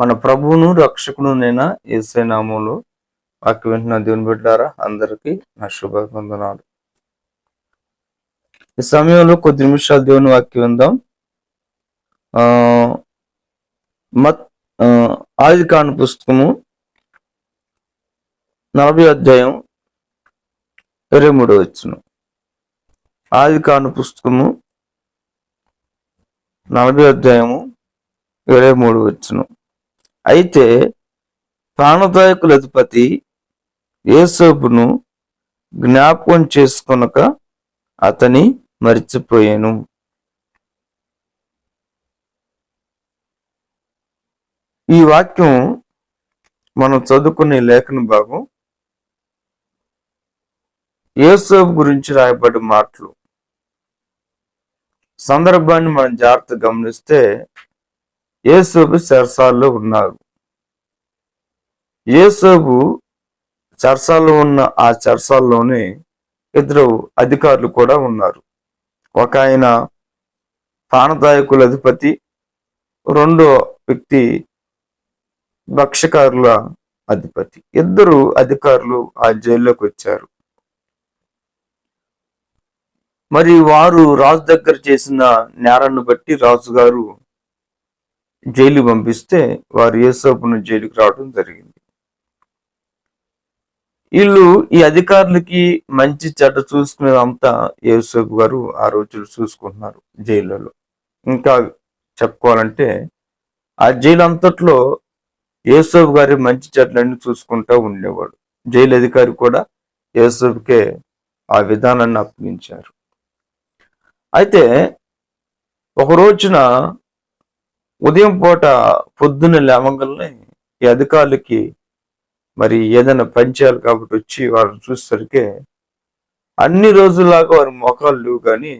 మన ప్రభువును రక్షకును నేనా ఏసే నామంలో వాక్య వింటున్న దేవుని బిడ్డారా అందరికీ నా శుభవందనాలు ఈ సమయంలో కొద్ది నిమిషాలు దేవుని వాక్యం విందాం. ఆ మత్ ఆది కాండ పుస్తకము నలభై అధ్యాయం ఇరవై మూడు వచ్చును ఆది కాండ పుస్తకము నలభై అధ్యాయము ఇరవై మూడు వచ్చును అయితే ప్రాణదాయకుల అధిపతి ఏసోపును జ్ఞాపకం చేసుకొనక అతని మరిచిపోయాను. ఈ వాక్యం మనం చదువుకునే లేఖన భాగం యేసోపు గురించి రాయబడి మాటలు. సందర్భాన్ని మనం జాగ్రత్త గమనిస్తే ఏసోబు చర్సాల్లో ఉన్నారు. ఏసోబు చెరసాల్లో ఉన్న ఆ చర్చాల్లోనే ఇద్దరు అధికారులు కూడా ఉన్నారు. ఒక ఆయన ప్రాణదాయకుల అధిపతి రెండో వ్యక్తి భక్ష్యకారుల అధిపతి. ఇద్దరు అధికారులు ఆ జైల్లోకి వచ్చారు. మరి వారు రాజు దగ్గర చేసిన నేరాన్ని బట్టి రాజుగారు జైలు పంపిస్తే వారు యేసోపును జైలుకి రావడం జరిగింది. వీళ్ళు ఈ అధికారులకి మంచి చెడ్డ చూసుకునేదంతా యేసోపు గారు ఆ రోజులు చూసుకుంటున్నారు జైలులో ఇంకా చెప్పుకోవాలంటే ఆ జైలు అంతట్లో యేసోపు గారి మంచి చెడ్లన్నీ చూసుకుంటూ ఉండేవాడు. జైలు అధికారి కూడా యేసోపుకే ఆ విధానాన్ని అప్పగించారు. అయితే ఒక రోజున ఉదయం పూట పొద్దున్న లేవంగల్ని ఈ అధికారులకి మరి ఏదైనా పని చేయాలి కాబట్టి వచ్చి వాళ్ళని చూసేసరికి అన్ని రోజుల్లాగా వారి మొఖాలు లేవు కానీ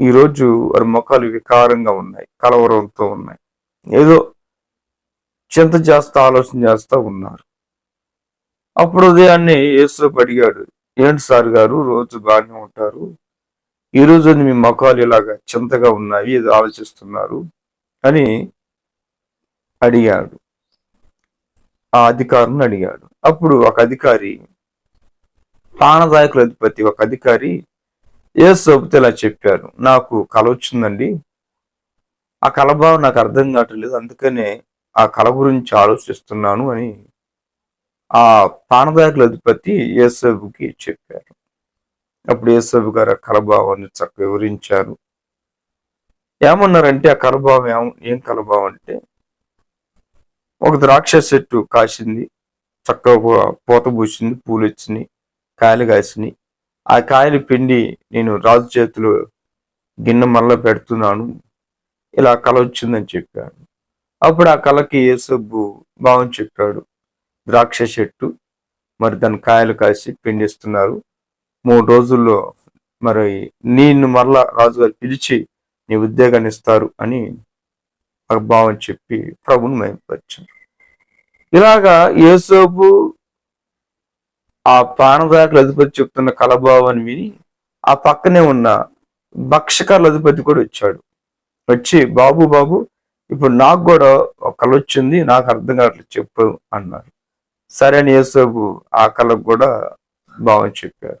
ఈరోజు వారి మొఖాలు వికారంగా ఉన్నాయి కలవరంతో ఉన్నాయి. ఏదో చింత చేస్తా ఆలోచన చేస్తా ఉన్నారు. అప్పుడు ఉదయాన్నే ఏసులో అడిగాడు ఏంటి సార్ గారు రోజు బాగానే ఉంటారు? ఈ రోజు మీ మొఖాలు ఇలాగా చింతగా ఉన్నాయి ఏదో ఆలోచిస్తున్నారు? అని అడిగాడు. ఆ అధికారిని అడిగాడు. అప్పుడు ఒక అధికారి ప్రాణదాయకుల అధిపతి ఒక అధికారి ఏ సోపితే ఇలా చెప్పారు. నాకు కల వచ్చిందండి. ఆ కలభావం నాకు అర్థం కావట్లేదు. అందుకనే ఆ కళ గురించి ఆలోచిస్తున్నాను అని ఆ ప్రాణదాయకుల అధిపతి ఏసబుకి చెప్పారు. అప్పుడు ఏసబు గారు ఆ కలభావాన్ని చక్కగా వివరించారు. ఏమన్నారంటే ఆ కలభావం ఏం ఏం కలభావం అంటే ఒక ద్రాక్ష చెట్టు కాసింది చక్కగా పూత పూసింది పూలు వచ్చినాయి కాయలు కాసినాయి. ఆ కాయలు పిండి నేను రాజు చేతిలో గిన్నె మళ్ళా పెడుతున్నాను ఇలా కళ వచ్చిందని చెప్పాడు. అప్పుడు ఆ కళకి యేసబ్బు భావం చెప్పాడు ద్రాక్ష చెట్టు మరి దాని కాయలు కాసి పిండిస్తున్నారు మూడు రోజుల్లో మరి నేను మరలా రాజుగారు పిలిచి నీ ఉద్యోగాన్ని ఇస్తారు అని భావం చెప్పి ప్రభుని మేపరిచారు ఇలాగా యేసోపు ఆ ప్రాణదాయకుల అధిపతి చెప్తున్న కలభావాన్ని విని ఆ పక్కనే ఉన్న భక్షకారుల అధిపతి కూడా వచ్చాడు. వచ్చి బాబు బాబు ఇప్పుడు నాకు కూడా ఒక కళ వచ్చింది నాకు అర్థం కావట్లేదు చెప్పు అన్నారు సరే అని యేసోపు ఆ కళకు కూడా భావం చెప్పారు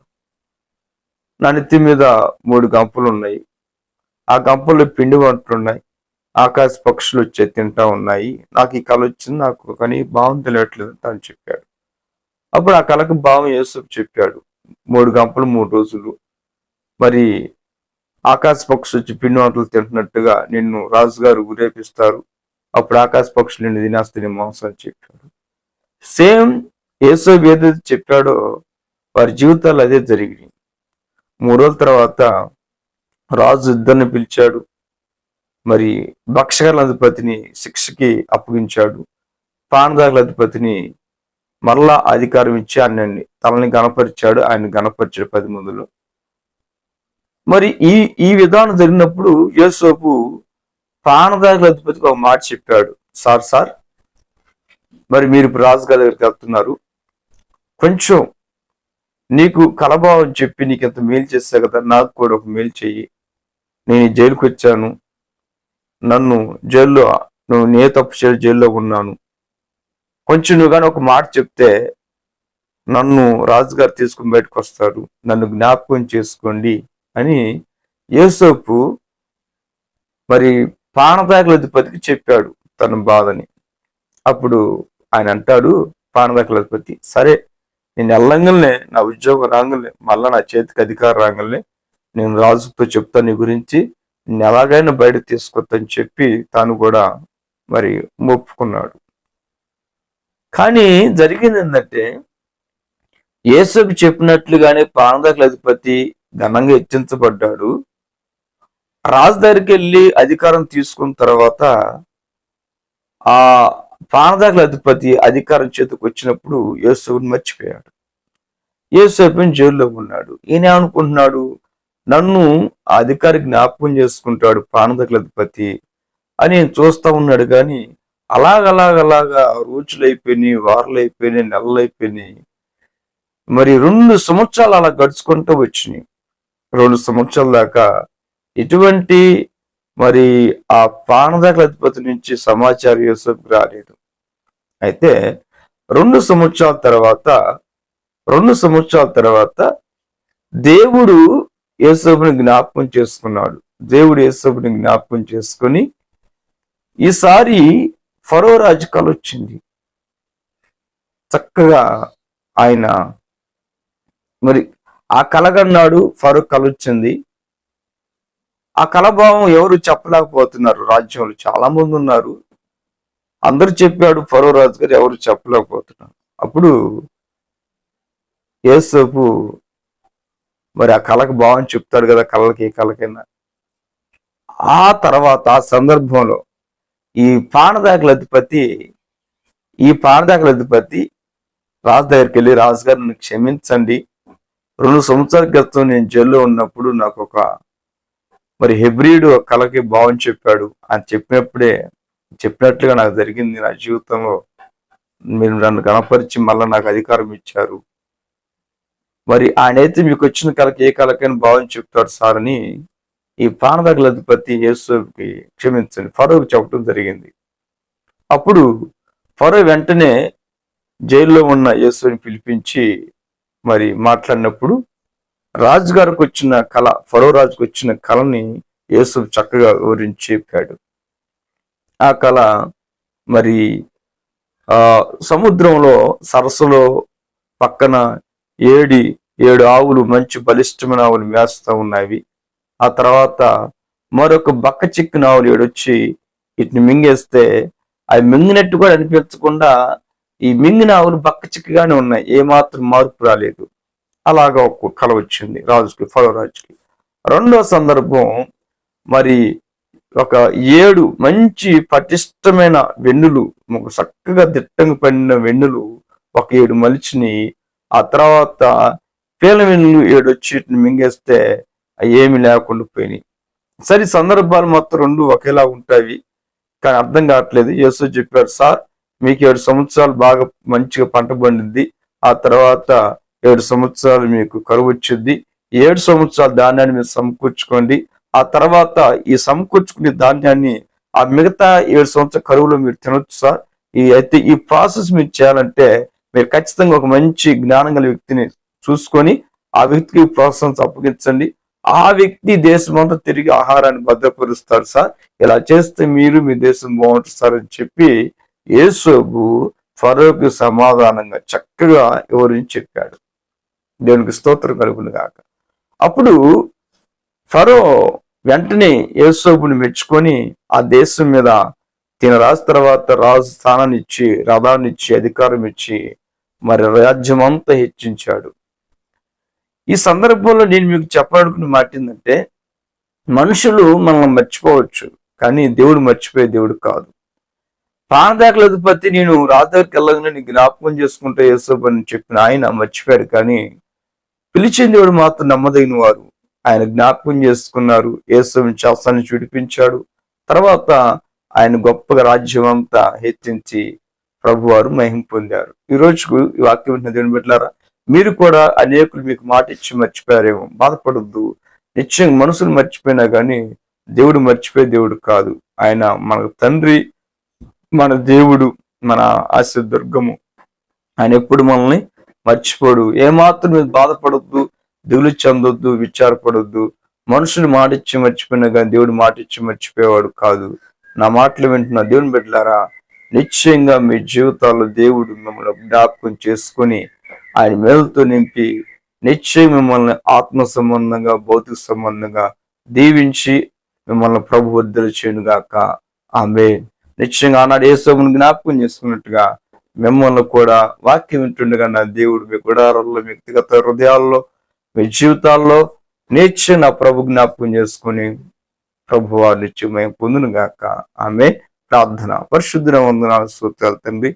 నా నెత్తి మీద మూడు గంపలు ఉన్నాయి. ఆ గంపలు పిండి వంటలు ఉన్నాయి ఆకాశ పక్షులు వచ్చే తింటా ఉన్నాయి. నాకు ఈ కళ వచ్చింది నాకు కానీ భావం తెలియట్లేదు అని చెప్పాడు. అప్పుడు ఆ కళకు భావం యేసుకు చెప్పాడు. మూడు గంపలు మూడు రోజులు. మరి ఆకాశ పక్షులు వచ్చి పిండి వంటలు తింటున్నట్టుగా నిన్ను రాజుగారు ఊరేపిస్తారు. అప్పుడు ఆకాశ పక్షులు నిన్ను తినేస్తే నీ మాంసం అని చెప్పాడు. సేమ్ యేసు ఏదైతే చెప్పాడో వారి జీవితాలు అదే జరిగింది. మూడు రోజుల తర్వాత రాజు ఇద్దరిని పిలిచాడు. మరి భక్షకర్ల అధిపతిని శిక్షకి అప్పగించాడు. ప్రాణదాగుల అధిపతిని మరలా అధికారం ఇచ్చి ఆయనని తలని గణపరిచాడు ఆయన గణపరిచాడు పది మందిలో మరి ఈ ఈ విధానం జరిగినప్పుడు యేసోపు ప్రాణదాగుల అధిపతికి ఒక మాట చెప్పాడు. సార్ సార్ మరి మీరు ఇప్పుడు రాజుగారి దగ్గరికి వెళ్తున్నారు. కొంచెం నీకు కలభావం చెప్పి నీకు ఎంత మేలు చేస్తా కదా నాకు కూడా ఒక మేలు చెయ్యి. నేను ఈ జైలుకి వచ్చాను. నన్ను జైల్లో నువ్వు నే తప్పు చేసి జైల్లో ఉన్నాను. కొంచెం నువ్వు కానీ ఒక మాట చెప్తే నన్ను రాజుగారు తీసుకుని బయటకు వస్తారు. నన్ను జ్ఞాపకం చేసుకోండి అని ఏసోపు మరి పానదాకుల అధిపతికి చెప్పాడు తన బాధని. అప్పుడు ఆయన అంటాడు పానదాకుల అధిపతి సరే నేను ఎల్లంగల్నే నా ఉద్యోగం రాంగలే మళ్ళా నా చేతికి అధికారం రాగానే నేను రాజుతో చెప్తాను నీ గురించి నేను ఎలాగైనా బయట తీసుకొద్దని చెప్పి తాను కూడా మరి ఒప్పుకున్నాడు. కానీ జరిగింది ఏంటంటే యేసుకు చెప్పినట్లుగానే పానదాకుల అధిపతి ఘనంగా హెచ్చించబడ్డాడు. రాజు వెళ్ళి అధికారం తీసుకున్న తర్వాత ఆ ప్రాణదాకుల అధిపతి అధికారం చేతికి వచ్చినప్పుడు యేసుని మర్చిపోయాడు. యేసేపుని జైల్లో ఉన్నాడు. ఈయన అనుకుంటున్నాడు నన్ను ఆ అధికారి జ్ఞాపకం చేసుకుంటాడు పానదాకుల అధిపతి అని నేను చూస్తా ఉన్నాడు కానీ అలాగలాగలాగా రోజులు అయిపోయినాయి వారాలు అయిపోయినాయి నెలలు అయిపోయినాయి మరి రెండు సంవత్సరాలు అలా గడుచుకుంటూ వచ్చినాయి. రెండు సంవత్సరాల దాకా ఎటువంటి మరి ఆ పానదాకుల అధిపతి నుంచి సమాచారం యూసఫ్ రాలేదు. అయితే రెండు సంవత్సరాల తర్వాత రెండు సంవత్సరాల తర్వాత దేవుడు యేసోపుని జ్ఞాపకం చేసుకున్నాడు. దేవుడు యేసోపుని జ్ఞాపకం చేసుకొని ఈసారి ఫరో రాజు కల వచ్చింది. చక్కగా ఆయన మరి ఆ కలగన్నాడు ఫరో కలొచ్చింది ఆ కలభావం ఎవరు చెప్పలేకపోతున్నారు. రాజ్యంలో చాలా మంది ఉన్నారు. అందరు చెప్పాడు ఫరో రాజు గారు ఎవరు చెప్పలేకపోతున్నారు. అప్పుడు ఏసోపు మరి ఆ కళకు భావం చెప్తాడు కదా కళ్ళకి ఏ కళకైనా. ఆ తర్వాత ఆ సందర్భంలో ఈ పానదాకుల అధిపతి ఈ పానదాకుల అధిపతి రాజు దగ్గరికి వెళ్ళి రాజుగారు నన్ను క్షమించండి. రెండు సంవత్సరాల క్రితం నేను జైల్లో ఉన్నప్పుడు నాకు ఒక మరి హెబ్రియుడు కళకి భావం చెప్పాడు. అని చెప్పినప్పుడే చెప్పినట్లుగా నాకు జరిగింది నా జీవితంలో. మీరు నన్ను గణపరిచి మళ్ళీ నాకు అధికారం ఇచ్చారు. మరి ఆయన అయితే మీకు వచ్చిన కళకి ఏ కళకైనా భావం చెప్తాడు సార్ అని ఈ పానదగల అధిపతి యేసుకి క్షమించండి. ఫరోకి చెప్పడం జరిగింది. అప్పుడు ఫరో వెంటనే జైల్లో ఉన్న యేసుని పిలిపించి మరి మాట్లాడినప్పుడు రాజుగారికి వచ్చిన కళ ఫరో రాజుకు వచ్చిన కళని యేసు చక్కగా వివరించి చెప్పాడు. ఆ కళ మరి ఆ సముద్రంలో సరస్సులో పక్కన ఏడి ఏడు ఆవులు మంచి బలిష్టమైన ఆవులు మేస్తూ ఉన్నవి. ఆ తర్వాత మరొక బక్క చిక్కిన ఆవులు ఏడొచ్చి వీటిని మింగేస్తే అవి మింగినట్టు కూడా అనిపించకుండా ఈ మింగిన ఆవులు బక్క చిక్కగానే ఉన్నాయి. ఏమాత్రం మార్పు రాలేదు. అలాగా ఒక కళ వచ్చింది రాజుకి ఫలో రాజుకి. రెండో సందర్భం మరి ఒక ఏడు మంచి పటిష్టమైన వెన్నులు చక్కగా దిట్టంగా పడిన వెన్నులు ఒక ఏడు మలిచిని ఆ తర్వాత పీల వెన్నులు ఏడు మింగేస్తే అవి ఏమి లేకుండా పోయినాయి. సరే సందర్భాలు మొత్తం రెండు ఒకేలా ఉంటాయి. కానీ అర్థం కావట్లేదు. యేసు చెప్పారు సార్ మీకు ఏడు సంవత్సరాలు బాగా మంచిగా పంట పండింది. ఆ తర్వాత ఏడు సంవత్సరాలు మీకు కరువు వచ్చింది. ఏడు సంవత్సరాల ధాన్యాన్ని మీరు సమకూర్చుకోండి. ఆ తర్వాత ఈ సమకూర్చుకునే ధాన్యాన్ని ఆ మిగతా ఏడు సంవత్సరాల కరువులో మీరు తినొచ్చు సార్. ఈ అయితే ఈ ప్రాసెస్ మీరు చేయాలంటే మీరు ఖచ్చితంగా ఒక మంచి జ్ఞానం గల వ్యక్తిని చూసుకొని ఆ వ్యక్తికి ప్రోత్సాహం అప్పగించండి. ఆ వ్యక్తి దేశం అంతా తిరిగి ఆహారాన్ని భద్రపరుస్తారు సార్. ఇలా చేస్తే మీరు మీ దేశం బాగుంటుంది సార్ అని చెప్పి యేసోబు ఫరోకి సమాధానంగా చక్కగా వివరించి చెప్పాడు. దేవునికి స్తోత్రం కలుగును గాక. అప్పుడు ఫరో వెంటనే యేసోబుని మెచ్చుకొని ఆ దేశం మీద తిన రాజు తర్వాత రాజు స్థానాన్ని ఇచ్చి రథాన్ని ఇచ్చి అధికారం ఇచ్చి మరి రాజ్యం అంతా హెచ్చించాడు. ఈ సందర్భంలో నేను మీకు చెప్పాలనుకున్న మాట ఏంటంటే మనుషులు మనల్ని మర్చిపోవచ్చు కానీ దేవుడు మర్చిపోయే దేవుడు కాదు. ప్రాణదాఖల అధిపతి నేను రాజు వెళ్ళగానే నీ జ్ఞాపకం చేసుకుంటే యేసోబు అని చెప్పిన ఆయన మర్చిపోయాడు కానీ పిలిచిన దేవుడు మాత్రం నమ్మదగిన వారు. ఆయన జ్ఞాపకం చేసుకున్నారు యేసుని శాస్త్రాన్ని చూడిపించాడు. తర్వాత ఆయన గొప్పగా రాజ్యం అంతా హెచ్చించి ప్రభువారు మహిం పొందారు. ఈ రోజుకు ఈ వాక్యం వింటున్న దేవుని బిడ్డలారా మీరు కూడా అనేకులు మీకు మాట ఇచ్చి మర్చిపోయారేమో. బాధపడద్దు. నిశ్చయంగా మనుషులు మర్చిపోయినా కానీ దేవుడు మర్చిపోయే దేవుడు కాదు. ఆయన మన తండ్రి మన దేవుడు మన ఆశ దుర్గము. ఆయన ఎప్పుడు మనల్ని మర్చిపోడు. ఏమాత్రం మీరు బాధపడొద్దు దిగులు చెందొద్దు విచారపడొద్దు. మనుషులు మాటిచ్చి మర్చిపోయినా కానీ దేవుడు మాటిచ్చి మర్చిపోయేవాడు కాదు. నా మాటలు వింటున్న దేవుని బిడ్డలారా నిశ్చయంగా మీ జీవితాల్లో దేవుడు మిమ్మల్ని జ్ఞాపకం చేసుకొని ఆయన మేలుతో నింపి నిశ్చయం మిమ్మల్ని ఆత్మ సంబంధంగా భౌతిక సంబంధంగా దీవించి మిమ్మల్ని ప్రభు వద్దలు చేయనుగాక ఆమె నిశ్చయంగా ఆనాడు యేసోమును జ్ఞాపకం చేసుకున్నట్టుగా మిమ్మల్ని కూడా వాక్యం వింటుండగా నా దేవుడు మీ గుడారాల్లో వ్యక్తిగత హృదయాల్లో మీ జీవితాల్లో నిత్యం నా ప్రభు జ్ఞాపకం చేసుకుని ప్రభు వారు నిత్యమయం పొందును గాక ఆమె ప్రార్థన. పరిశుద్ధన వందనాలు సూత్రాలు తండ్రి.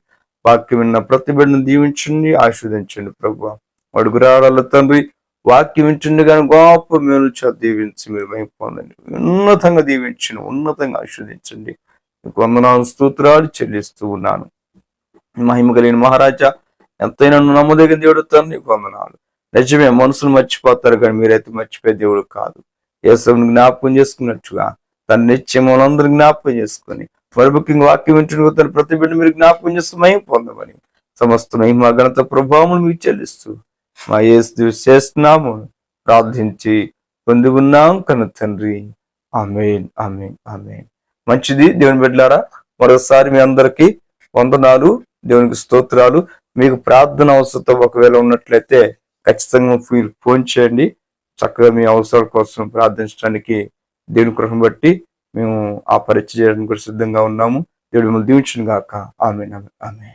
వాక్యం విన్న ప్రతి బిడ్డను దీవించండి ఆస్వాదించండి ప్రభు. అడుగురాళ్ళ తండ్రి వాక్యం వింటుండే కానీ గొప్ప మేలు దీవించి మీరు మహిమ పొందండి ఉన్నతంగా దీవించండి ఉన్నతంగా ఆస్వాదించండి మీకు వందనాలు స్తోత్రాలు చెల్లిస్తూ ఉన్నాను. మహిమ కలిగిన మహారాజా ఎంతైనా నమ్మదగిన దేవుడు తండ్రి వందనాలు. నిజమే మనుషులు మర్చిపోతారు కానీ మీరైతే మర్చిపోయే దేవుడు కాదు. యేసుని జ్ఞాపకం చేసుకున్నట్టుగా తన నిత్యం మనందరూ జ్ఞాపకం చేసుకొని మరి వాక్యం వింటున్న ప్రతి బిడ్డ మీరు జ్ఞాపకం చేస్తూ మయం పొందమని సమస్త మహిమ ఘనత ప్రభావం మీకు చెల్లిస్తూ మా యేసు చేస్తున్నాము ప్రార్థించి పొంది ఉన్నాం కన తండ్రి. Amen amen amen. మంచిది దేవుని బిడ్డలారా మరోసారి మీ అందరికీ వందనాలు దేవునికి స్తోత్రాలు. మీకు ప్రార్థన అవసరం ఒకవేళ ఉన్నట్లయితే ఖచ్చితంగా మీరు ఫోన్ చేయండి. చక్కగా మీ అవసరాల కోసం ప్రార్థించడానికి దేవుని కృపను బట్టి మేము ఆ పరీక్ష చేయడానికి కూడా సిద్ధంగా ఉన్నాము. దేవుడు మిమ్మల్ని దీవించిన గాక ఆమె ఆమె